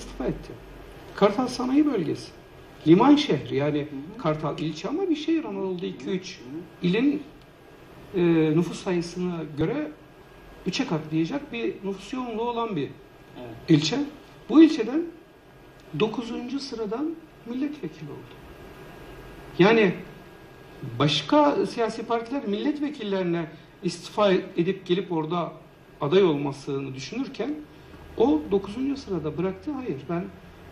istifa etti. Kartal Sanayi Bölgesi. Liman şehri yani Kartal ilçe ama bir şehir Anadolu'da 2-3 ilin e, nüfus sayısına göre 3'e katlayacak bir nüfus yoğunluğu olan bir Evet. ilçe. Bu ilçeden 9. sıradan milletvekili oldu. Yani başka siyasi partiler milletvekillerine istifa edip gelip orada aday olmasını düşünürken o 9. sırada bıraktı. Hayır ben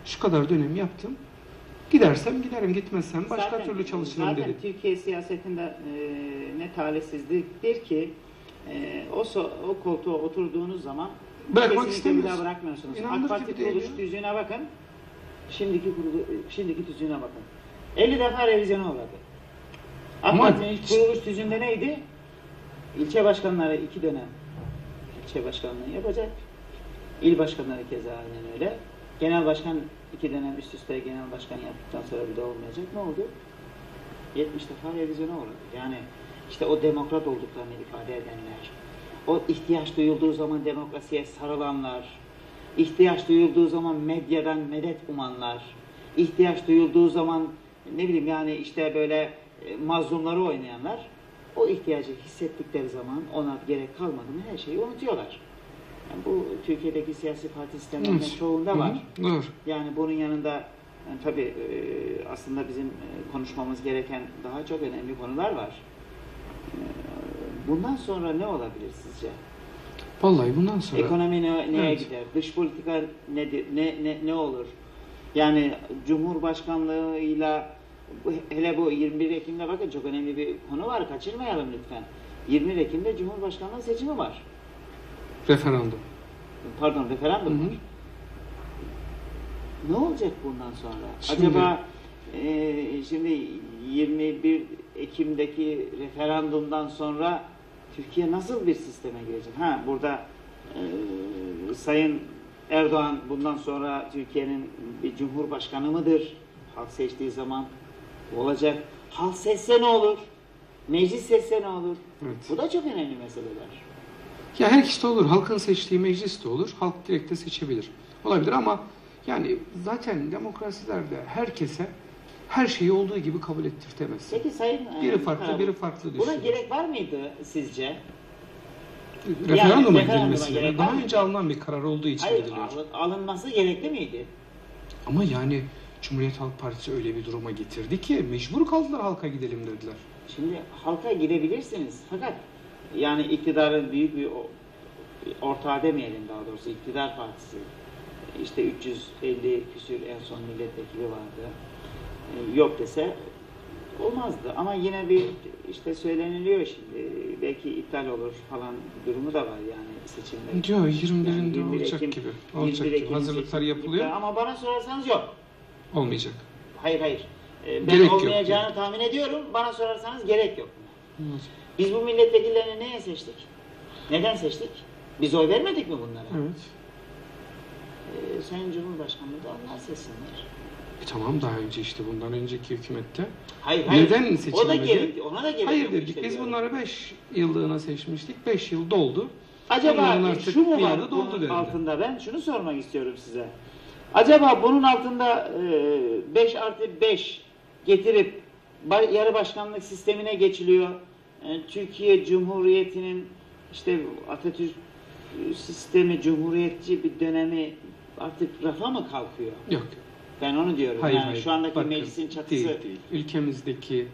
şu kadar dönem yaptım. Gidersem giderim, gitmezsem başka Zaten- türlü çalışırım zaten dedi. Türkiye siyasetinde e, ne talihsizliktir ki e, o, so- o koltuğa oturduğunuz zaman Bırakmak kesinlikle bir daha bırakmıyorsunuz. İnanılır AK Parti kuruluş ya. tüzüğüne bakın. Şimdiki kurulu, şimdiki tüzüğüne bakın. 50 defa revizyona uğradı. AK Parti'nin kuruluş tüzüğünde neydi? İlçe başkanları iki dönem ilçe başkanlığı yapacak. İl başkanları keza aynen öyle. Genel başkan iki dönem üst üste genel başkan yaptıktan sonra bir de olmayacak. Ne oldu? 70 defa revizyona uğradı. Yani işte o demokrat olduklarını ifade edenler, o ihtiyaç duyulduğu zaman demokrasiye sarılanlar, ihtiyaç duyulduğu zaman medyadan medet umanlar, ihtiyaç duyulduğu zaman ne bileyim yani işte böyle e, mazlumları oynayanlar o ihtiyacı hissettikleri zaman ona gerek kalmadığını her şeyi unutuyorlar. Yani bu Türkiye'deki siyasi parti sistemlerinin Evet. çoğunda var. hı, Doğru. Yani bunun yanında yani tabii e, aslında bizim e, konuşmamız gereken daha çok önemli konular var. E, Bundan sonra ne olabilir sizce? Vallahi bundan sonra Ekonomi ne, neye Evet. gider? Dış politika nedir? Ne, ne, ne olur? Yani Cumhurbaşkanlığıyla hele bu 21 Ekim'de bakın çok önemli bir konu var. Kaçırmayalım lütfen. 21 Ekim'de Cumhurbaşkanlığı seçimi var. Referandum. Pardon referandum var. Ne olacak bundan sonra? Şimdi- Acaba e, şimdi 21 Ekim'deki referandumdan sonra Türkiye nasıl bir sisteme girecek? Ha burada e, Sayın Erdoğan bundan sonra Türkiye'nin bir cumhurbaşkanı mıdır? Halk seçtiği zaman olacak. Halk seçse ne olur? Meclis seçse ne olur? Evet. Bu da çok önemli meseleler. Ya her ikisi de olur. Halkın seçtiği meclis de olur. Halk direkt de seçebilir. Olabilir ama yani zaten demokrasilerde herkese her şeyi olduğu gibi kabul ettirtemezsin. Peki Sayın e, Biri farklı, Karabulut, biri farklı Buna düşünüyor. gerek var mıydı sizce? Referanduma Yani gidilmesi gerek daha önce alınan bir karar olduğu için Hayır, gidiliyor. alın- alınması gerekli miydi? Ama yani Cumhuriyet Halk Partisi öyle bir duruma getirdi ki mecbur kaldılar halka gidelim dediler. Şimdi halka gidebilirsiniz fakat yani iktidarın büyük bir ortağı demeyelim daha doğrusu iktidar partisi işte 350 küsür en son milletvekili vardı. E, Yok dese olmazdı ama yine bir işte söyleniliyor şimdi belki iptal olur falan durumu da var yani seçimler. Diyor 21'inde Yani 21 olacak Ekim- gibi. 21 Olacak gibi. Ekim Hazırlıklar yapılıyor. Ama bana sorarsanız yok. Olmayacak. Hayır hayır. Ee, ben Gerek yok olmayacağını yani. tahmin ediyorum. Bana sorarsanız gerek yok. Biz bu milletvekillerini neye seçtik? Neden seçtik? Biz oy vermedik mi bunlara? Evet. Ee, Sayın Cumhurbaşkanı da onlar seçsinler. E tamam daha önce işte bundan önceki hükümette. Hayır hayır. Neden O da seçilmedi? gerek. Ona da gerek Hayır dedik işte biz diyorum. bunları 5 yıllığına seçmiştik. 5 yıl doldu. Acaba artık şu mu var bunun altında? Ben şunu sormak istiyorum size. Acaba bunun altında 5 artı 5 getirip yarı başkanlık sistemine geçiliyor. E, Türkiye Cumhuriyeti'nin işte Atatürk e, sistemi, cumhuriyetçi bir dönemi artık rafa mı kalkıyor? Yok. Ben onu diyorum. Hayır yani hayır. şu andaki Bakın, meclisin çatısı Değil, değil. Ülkemizdeki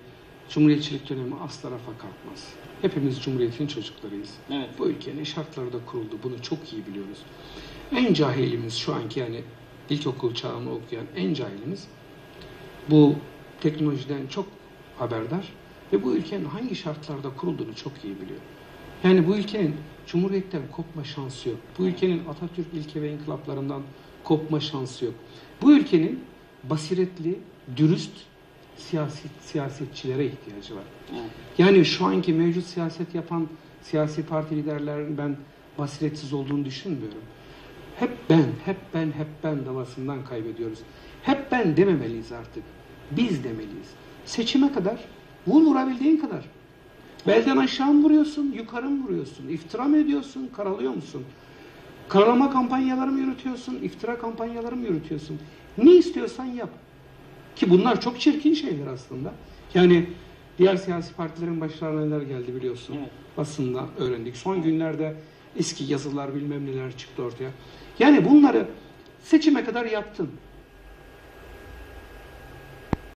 Cumhuriyetçilik dönemi asla rafa kalkmaz. Hepimiz Cumhuriyet'in çocuklarıyız. Evet. Bu ülke ne şartlarda kuruldu bunu çok iyi biliyoruz. En cahilimiz şu anki yani ilkokul çağını okuyan en cahilimiz bu teknolojiden çok haberdar ve bu ülkenin hangi şartlarda kurulduğunu çok iyi biliyor. Yani bu ülkenin Cumhuriyet'ten kopma şansı yok. Bu ülkenin Atatürk ilke ve inkılaplarından kopma şansı yok. Bu ülkenin basiretli, dürüst siyaset, siyasetçilere ihtiyacı var. Yani şu anki mevcut siyaset yapan siyasi parti liderlerinin ben basiretsiz olduğunu düşünmüyorum. Hep ben, hep ben, hep ben davasından kaybediyoruz. Hep ben dememeliyiz artık. Biz demeliyiz. Seçime kadar vur vurabildiğin kadar. Belden aşağı mı vuruyorsun, yukarı mı vuruyorsun? İftira mı ediyorsun, karalıyor musun? Karalama kampanyaları mı yürütüyorsun, iftira kampanyaları mı yürütüyorsun? Ne istiyorsan yap. Ki bunlar çok çirkin şeyler aslında. Yani diğer siyasi partilerin başlarına neler geldi biliyorsun. Evet. Basında öğrendik. Son günlerde eski yazılar bilmem neler çıktı ortaya. Yani bunları seçime kadar yaptın.